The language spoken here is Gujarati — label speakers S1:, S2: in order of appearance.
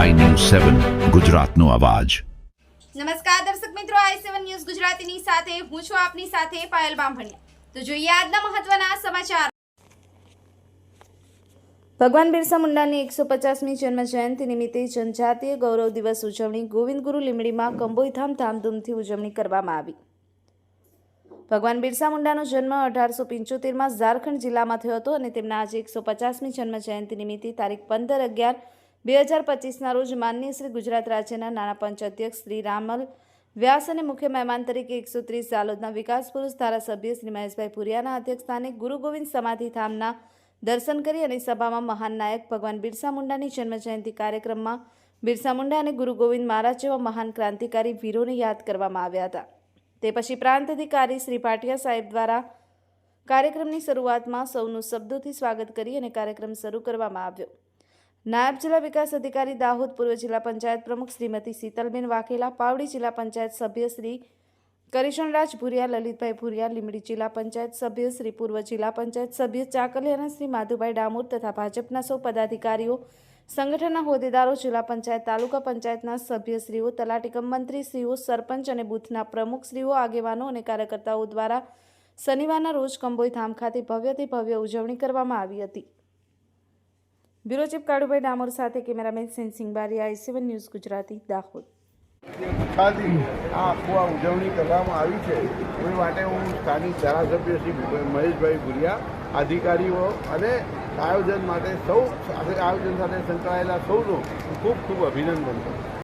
S1: સેવન ગુજરાતનો અવાજ.
S2: નમસ્કાર દર્શક મિત્રો આઈ સેવન ન્યૂઝ ગુજરાતીની સાથે હું છું આપની સાથે પાયલ બામભણિયા. તો જોઈએ આજના મહત્વના સમાચાર. ભગવાન બિરસા મુંડાની એકસો પચાસમી જન્મ જયંતિ નિમિત્તે જનજાતીય ગૌરવ દિવસ ઉજવણી ગોવિંદ ગુરુ લીમડીમાં કંબોઈધામ ધામધૂમથી ઉજવણી કરવામાં આવી. ભગવાન બિરસા મુંડાનો જન્મ અઢારસો પંચોતેરમાં ઝારખંડ જિલ્લામાં થયો હતો અને તેમના આજે એકસો પચાસમી જન્મ જયંતિ નિમિત્તે તારીખ પંદર અગિયાર બે હજાર પચીસના રોજ માનનીય શ્રી ગુજરાત રાજ્યના નાણાં પંચ અધ્યક્ષ શ્રી રામલ વ્યાસ અને મુખ્ય મહેમાન તરીકે એકસો ત્રીસ ઝાલોદના વિકાસ પુરુષ ધારાસભ્ય શ્રી મહેશભાઈ પુરિયાના અધ્યક્ષસ્થાને ગુરુ ગોવિંદ સમાધિ ધામના દર્શન કરી અને સભામાં મહાન નાયક ભગવાન બિરસા મુંડાની જન્મજયંતિ કાર્યક્રમમાં બિરસા મુંડા અને ગુરુ ગોવિંદ મહારાજ જેવા મહાન ક્રાંતિકારી વીરોને યાદ કરવામાં આવ્યા હતા. તે પછી પ્રાંત અધિકારી શ્રી પાટિયા સાહેબ દ્વારા કાર્યક્રમની શરૂઆતમાં સૌનું શબ્દોથી સ્વાગત કરી અને કાર્યક્રમ શરૂ કરવામાં આવ્યો. નાયબ જિલ્લા વિકાસ અધિકારી દાહોદ પૂર્વ જિલ્લા પંચાયત પ્રમુખ શ્રીમતી શીતલબેન વાઘેલા, પાવડી જિલ્લા પંચાયત સભ્ય શ્રી કરિશનરાજ ભુરિયા, લલિતભાઈ ભુરિયા લીમડી જિલ્લા પંચાયત સભ્ય શ્રી પૂર્વ જિલ્લા પંચાયત સભ્ય ચાકલિયાના શ્રી માધુભાઈ ડામોર તથા ભાજપના સૌ પદાધિકારીઓ, સંગઠનના હોદ્દેદારો, જિલ્લા પંચાયત, તાલુકા પંચાયતના સભ્યશ્રીઓ તલાટીકમ મંત્રીશ્રીઓ, સરપંચ અને બૂથના પ્રમુખશ્રીઓ આગેવાનો અને કાર્યકર્તાઓ દ્વારા શનિવારના રોજ કંબોઈ ધામ ખાતે ભવ્યથી ભવ્ય ઉજવણી કરવામાં આવી હતી. બ્યુરો ચીફ કાળુભાઈ ડામોર સાથે કેમેરામેન સેન્સિંગ બારી I seven news Gujarati, Dahod.
S3: આ આખું આ ઉજવણી કરવામાં આવી છે. એ માટે હું સ્થાનિક ધારાસભ્ય શ્રી મહેશભાઈ ભુરિયા, અધિકારીઓ અને આયોજન માટે સૌ આયોજન સાથે સંકળાયેલા સૌનો ખૂબ ખૂબ અભિનંદન કરું